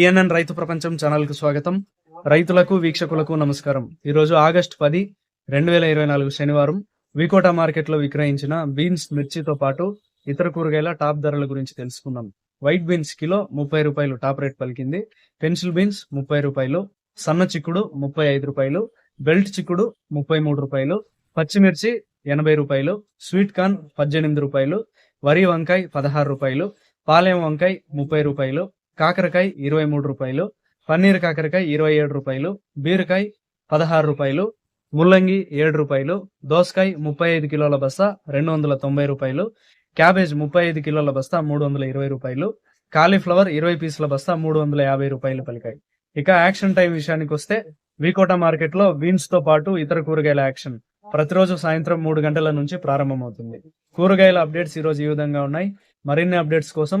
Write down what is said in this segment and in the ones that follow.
PNN రైతు ప్రపంచం ఛానల్కు స్వాగతం. రైతులకు వీక్షకులకు నమస్కారం. ఈరోజు ఆగస్టు ఆగస్ట్ పది రెండు వేల ఇరవై నాలుగు శనివారం వికోట మార్కెట్లో విక్రయించిన బీన్స్ మిర్చితో పాటు ఇతర కూరగాయల టాప్ ధరల గురించి తెలుసుకుందాం. వైట్ బీన్స్ కిలో ముప్పై రూపాయలు టాప్ రేట్ పలికింది. పెన్సిల్ బీన్స్ ముప్పై రూపాయలు సన్న చిక్కుడు ముప్పై ఐదు రూపాయలు బెల్ట్ చిక్కుడు ముప్పై మూడు రూపాయలు పచ్చిమిర్చి ఎనభై రూపాయలు స్వీట్ కార్న్ పద్దెనిమిది రూపాయలు వరి వంకాయ పదహారు రూపాయలు పాలెం వంకాయ ముప్పై రూపాయలు కాకరకాయ ఇరవై మూడు రూపాయలు పన్నీర్ కాకరకాయ ఇరవై ఏడు రూపాయలు బీరకాయ పదహారు రూపాయలు ముల్లంగి ఏడు రూపాయలు దోసకాయ ముప్పై ఐదు కిలోల బస్తా రెండు వందల తొంభై రూపాయలు క్యాబేజ్ ముప్పై ఐదు కిలోల బస్తా మూడు వందల ఇరవై రూపాయలు కాలీఫ్లవర్ ఇరవై పీసుల బస్తా మూడు వందల యాభై రూపాయలు పలికాయి. ఇక యాక్షన్ టైం విషయానికి వస్తే వికోట మార్కెట్లో బీన్స్తో పాటు ఇతర కూరగాయల యాక్షన్ ప్రతిరోజు సాయంత్రం మూడు గంటల నుంచి ప్రారంభమవుతుంది. కూరగాయల అప్డేట్స్ ఈ రోజు ఈ విధంగా ఉన్నాయి. మరిన్ని అప్డేట్స్ కోసం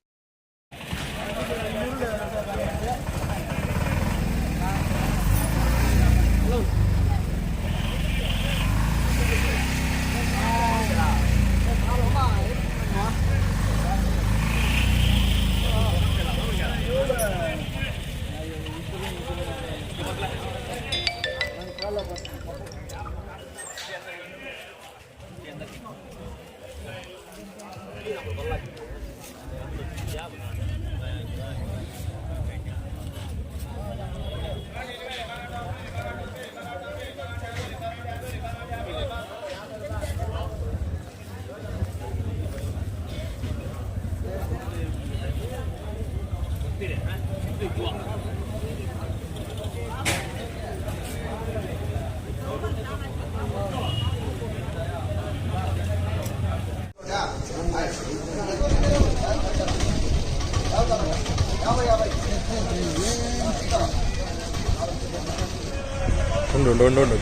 ఉండు ఉండు ఉండు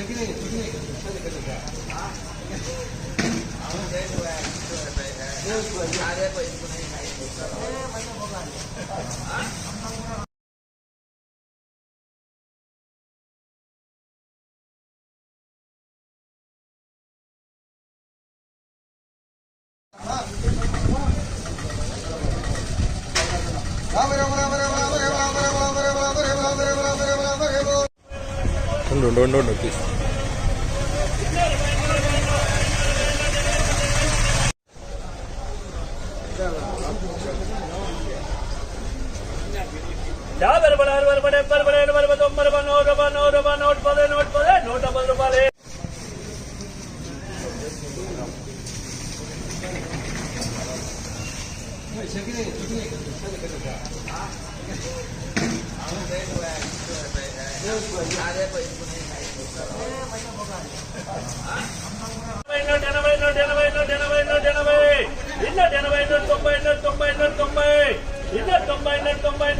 ఉండు తీసు ఉండు ఉండు ఉండు ఉండు ఎనభై నుండి ఎనభై నుండి ఎనభై నుండి ఎనభై ఇన్న ఎనభై నుండి తొంభై నుండి తొంభై నుండి తొంభై